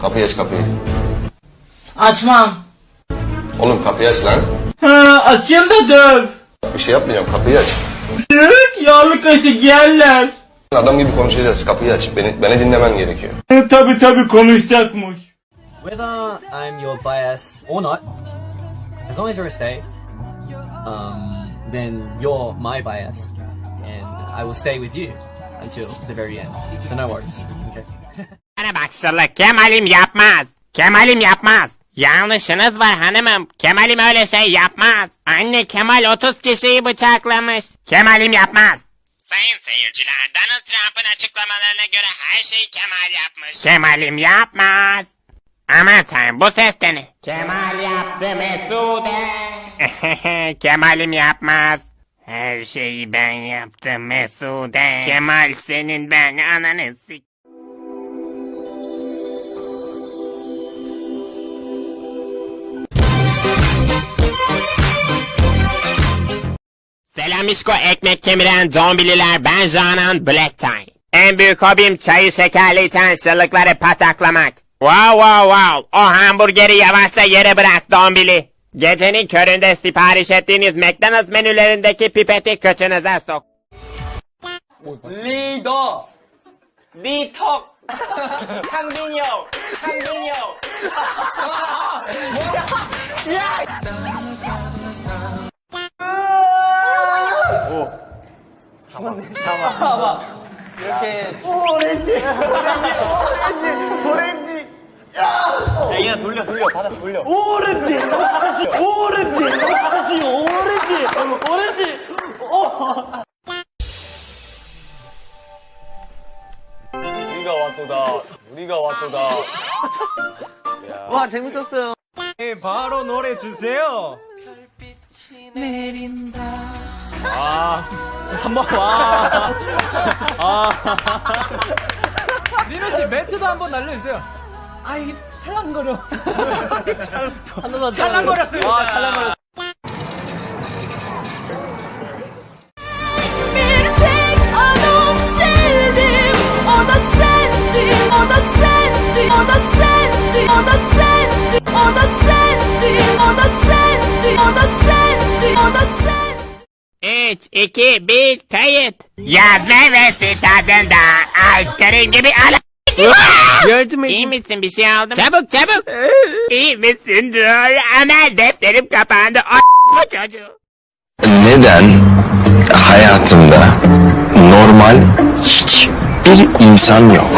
Kapıyı aç kapıyı. Açmam. Oğlum kapıyı aç lan. Ha, açayım da döv. Bir şey yapmayacağım kapıyı aç. Dök, Yağlı kaşık yerler. Adam gibi konuşacağız kapıyı aç. Beni, beni dinlemen gerekiyor. E, tabi tabi konuşacakmış. Whether I'm your bias or not, as long as you're a stay, um, then you're my bias, and I will stay with you until the very end. So no worries. Okay. Bana bak Sırlık Kemal'im yapmaz. Kemal'im yapmaz. Yanlışınız var hanımım. Kemal'im öyle şey yapmaz. Anne Kemal 30 kişiyi bıçaklamış. Kemal'im yapmaz. Sayın seyirciler Donald Trump'ın açıklamalarına göre her şeyi Kemal yapmış. Kemal'im yapmaz. Aman tanrım bu ses de ne? Kemal yaptı Mesude. Kemal'im yapmaz. Her şeyi ben yaptım Mesude. Kemal senin ben ananı sik. Selam İşko ekmek kemiren zombililer ben Canan Black Tie. En büyük hobim çayı şekerli içen şırlıkları pataklamak. Wow wow wow o hamburgeri yavaşça yere bırak zombili. Gecenin köründe sipariş ettiğiniz McDonald's menülerindeki pipeti kıçınıza sok. 사막. 사막. 사막. 이렇게 오렌지 오렌지 오렌지 야! 야, 이나 돌려, 돌려, 받아서 돌려. 오렌지! 오렌지! 오렌지! 오렌지! 오렌지! 오렌지! 오! 우리가 왔도다. 우리가 왔도다. 와, 재밌었어요. 네, 바로 노래 주세요. 내린다. 아, 한 번 와. 아. 민호 씨 멘트도 한 번 날려주세요. 아이 찰랑거려. 찰랑, 찰랑거렸어요. 아, 찰랑거렸어. Bir 3, 2, 1, kayıt. Yazı ve tadında aspirin gibi ala... Yardım İyi misin bir şey aldın mı? Çabuk çabuk. İyi misin dur. Amel defterim kapandı. O bu çocuğu. neden hayatımda normal hiçbir insan yok?